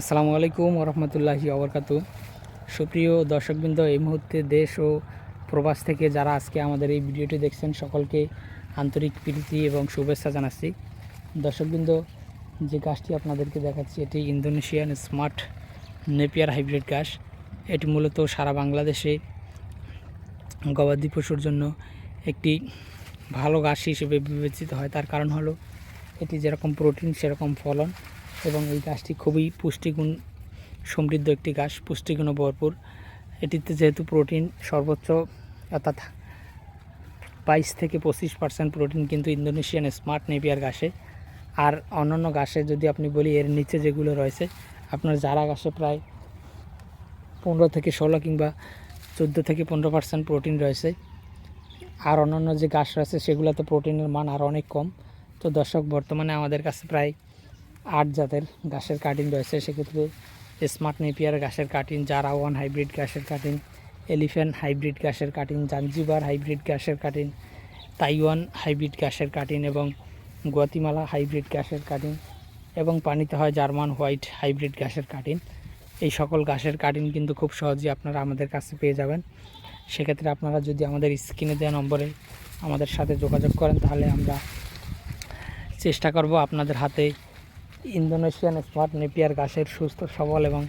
আসসালামু আলাইকুম রহমতুল্লাহি অবরকাত সুপ্রিয় দর্শকবৃন্দ, এই মুহূর্তে দেশ ও প্রবাস থেকে যারা আজকে আমাদের এই ভিডিওটি দেখছেন, সকলকে আন্তরিক প্রীতি এবং শুভেচ্ছা জানাচ্ছি। দর্শকবৃন্দ, যে গাছটি আপনাদেরকে দেখাচ্ছি, এটি ইন্দোনেশিয়ান স্মার্ট নেপিয়ার হাইব্রিড গাছ। এটি মূলত সারা বাংলাদেশে গবাদি পশুর জন্য একটি ভালো গাছ হিসেবে বিবেচিত হয়। তার কারণ হলো, এটি যেরকম প্রোটিন, সেরকম ফলন। এবং এই গাছটি খুবই পুষ্টিগুণ, সমৃদ্ধ একটি গাছ, পুষ্টিগুণও ভরপুর। এটিতে যেহেতু প্রোটিন সর্বোচ্চ, অর্থাৎ বাইশ থেকে পঁচিশ পার্সেন্ট প্রোটিন কিন্তু ইন্দোনেশিয়ান স্মার্ট নেপিয়ার গাছে। আর অন্যান্য ঘাসে যদি আপনি বলি, এর নিচে যেগুলো রয়েছে, আপনার যারা গাছে প্রায় পনেরো থেকে ষোলো কিংবা চোদ্দ থেকে পনেরো পার্সেন্ট প্রোটিন রয়েছে। আর অন্যান্য যে গাছ রয়েছে, সেগুলোতে প্রোটিনের মান আর অনেক কম। তো দর্শক, বর্তমানে আমাদের কাছে প্রায় আট জাতের গাছের কাটিং রয়েছে। সেক্ষেত্রে স্মার্ট নেপিয়ার গাছের কাটিং জারা ওয়ান হাইব্রিড ঘাসের কাটিং এলিফ্যান্ট হাইব্রিড ঘাসের কাটিং জাঞ্জিবার হাইব্রিড ঘাসের কাটিং তাইওয়ান হাইব্রিড ঘাসের কাটিং এবং গুয়াতিমালা হাইব্রিড ঘাসের কাটিং এবং পানিতে হয় জার্মান হোয়াইট হাইব্রিড ঘাসের কাটিং এই সকল ঘাসের কাটিং কিন্তু খুব সহজেই আপনারা আমাদের কাছে পেয়ে যাবেন। সেক্ষেত্রে আপনারা যদি আমাদের স্ক্রিনে দেওয়া নম্বরে আমাদের সাথে যোগাযোগ করেন, তাহলে আমরা চেষ্টা করব আপনাদের হাতে ইন্দোনেশিয়ান স্মার্ট নেপিয়ার গাছের সুস্থ, সবল এবং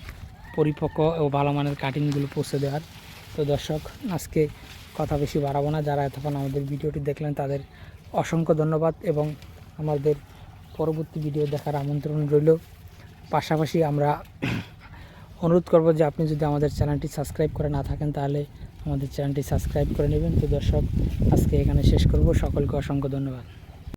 পরিপক্ক ও ভালো মানের কাটিংগুলো পৌঁছে দেওয়ার। তো দর্শক, আজকে কথা বেশি বাড়াবো না। যারা এতক্ষণ আমাদের ভিডিওটি দেখলেন, তাদের অসংখ্য ধন্যবাদ এবং আমাদের পরবর্তী ভিডিও দেখার আমন্ত্রণ রইল। পাশাপাশি আমরা অনুরোধ করব যে আপনি যদি আমাদের চ্যানেলটি সাবস্ক্রাইব করে না থাকেন, তাহলে আমাদের চ্যানেলটি সাবস্ক্রাইব করে নেবেন। তো দর্শক, আজকে এখানে শেষ করব। সকলকে অসংখ্য ধন্যবাদ।